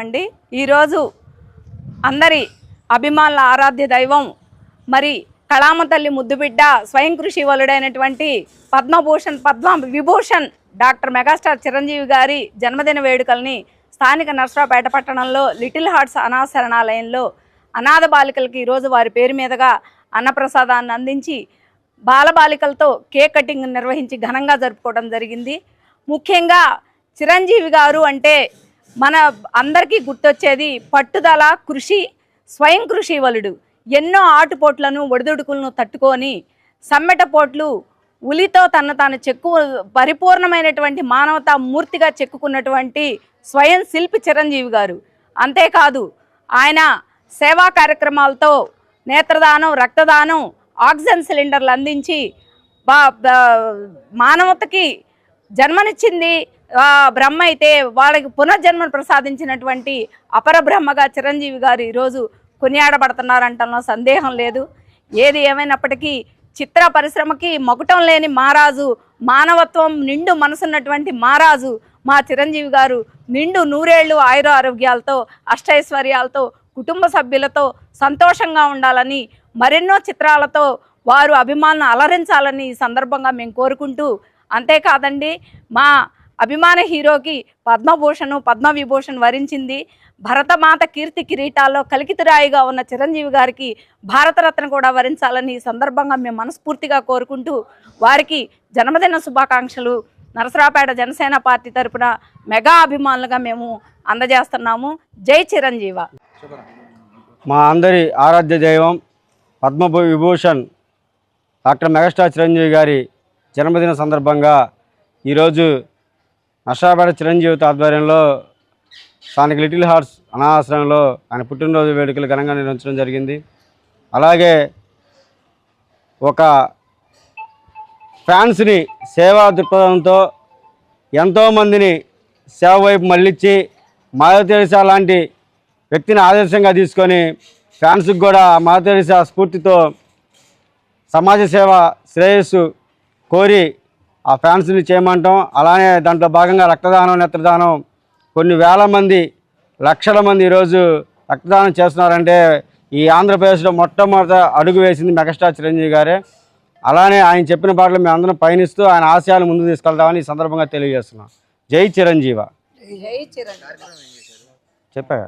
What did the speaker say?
అండి. ఈరోజు అందరి అభిమానుల ఆరాధ్య దైవం మరి కళామ తల్లి ముద్దుబిడ్డ స్వయం కృషి వలుడైనటువంటి పద్మభూషణ్ పద్మ విభూషణ్ డాక్టర్ మెగాస్టార్ చిరంజీవి గారి జన్మదిన వేడుకల్ని స్థానిక నర్సరావుపేట పట్టణంలో లిటిల్ హార్ట్స్ అనాశరణాలయంలో అనాథ బాలికలకి ఈరోజు వారి పేరు మీదుగా అన్నప్రసాదాన్ని అందించి బాలబాలికలతో కేక్ కటింగ్ నిర్వహించి ఘనంగా జరుపుకోవడం జరిగింది. ముఖ్యంగా చిరంజీవి గారు అంటే మన అందరికీ గుర్తొచ్చేది పట్టుదల కృషి స్వయం కృషి వలుడు. ఎన్నో ఆటుపోట్లను ఒడిదుడుకులను తట్టుకొని సమ్మెట పోట్లు ఉలితో తన తాను చెక్కు పరిపూర్ణమైనటువంటి మానవతా మూర్తిగా చెక్కుకున్నటువంటి స్వయం శిల్పి చిరంజీవి గారు. అంతేకాదు ఆయన సేవా కార్యక్రమాలతో నేత్రదానం రక్తదానం ఆక్సిజన్ సిలిండర్లు అందించి బా- మానవతకి జన్మనిచ్చింది బ్రహ్మ అయితే వాళ్ళకి పునర్జన్మను ప్రసాదించినటువంటి అపర బ్రహ్మగా చిరంజీవి గారు ఈరోజు కొనియాడబడుతున్నారంటంలో సందేహం లేదు. ఏది ఏమైనప్పటికీ చిత్ర పరిశ్రమకి మకుటం లేని మహారాజు మానవత్వం నిండు మనసున్నటువంటి మహారాజు మా చిరంజీవి గారు నిండు నూరేళ్ళు ఆయుర ఆరోగ్యాలతో అష్టైశ్వర్యాలతో కుటుంబ సభ్యులతో సంతోషంగా ఉండాలని మరెన్నో చిత్రాలతో వారు అభిమానులను అలరించాలని ఈ సందర్భంగా మేము కోరుకుంటూ అంతేకాదండి మా అభిమాన హీరోకి పద్మభూషణ్ పద్మవిభూషణ్ వరించింది. భరతమాత కీర్తి కిరీటాల్లో కలికితురాయిగా ఉన్న చిరంజీవి గారికి భారతరత్న కూడా వరించాలని ఈ సందర్భంగా మేము మనస్ఫూర్తిగా కోరుకుంటూ వారికి జన్మదిన శుభాకాంక్షలు. నరసరాపేట జనసేన పార్టీ తరపున మెగా అభిమానులుగా మేము అందజేస్తున్నాము. జై చిరంజీవ. మా అందరి ఆరాధ్య దైవం పద్మ విభూషణ్ డాక్టర్ మెగాస్టార్ చిరంజీవి గారి జన్మదిన సందర్భంగా ఈరోజు నషాపేట చిరంజీవి ఆధ్వర్యంలో స్థానిక లిటిల్ హార్ట్స్ అనాశ్రమంలో ఆయన పుట్టినరోజు వేడుకలు ఘనంగా నిర్వహించడం జరిగింది. అలాగే ఒక ఫ్యాన్స్ని సేవా దృక్పథంతో ఎంతోమందిని సేవ వైపు మళ్ళించి మాధవతెరిసా లాంటి వ్యక్తిని ఆదర్శంగా తీసుకొని ఫ్యాన్స్కి కూడా మాధవతెరిసా స్ఫూర్తితో సమాజ సేవ శ్రేయస్సు కోరి ఆ ఫ్యాన్స్ని చేయమంటాం. అలానే దాంట్లో భాగంగా రక్తదానం నేత్రదానం కొన్ని వేల మంది లక్షల మంది ఈరోజు రక్తదానం చేస్తున్నారంటే ఈ ఆంధ్రప్రదేశ్లో మొట్టమొదట అడుగు వేసింది మెగాస్టార్ చిరంజీవి గారే. అలానే ఆయన చెప్పిన పాటలు మేము అందరం పయనిస్తూ ఆయన ఆశయాలు ముందుకు తీసుకెళ్తామని ఈ సందర్భంగా తెలియజేస్తున్నాం. జై చిరంజీవ. జై చిరంజీవ. చెప్పా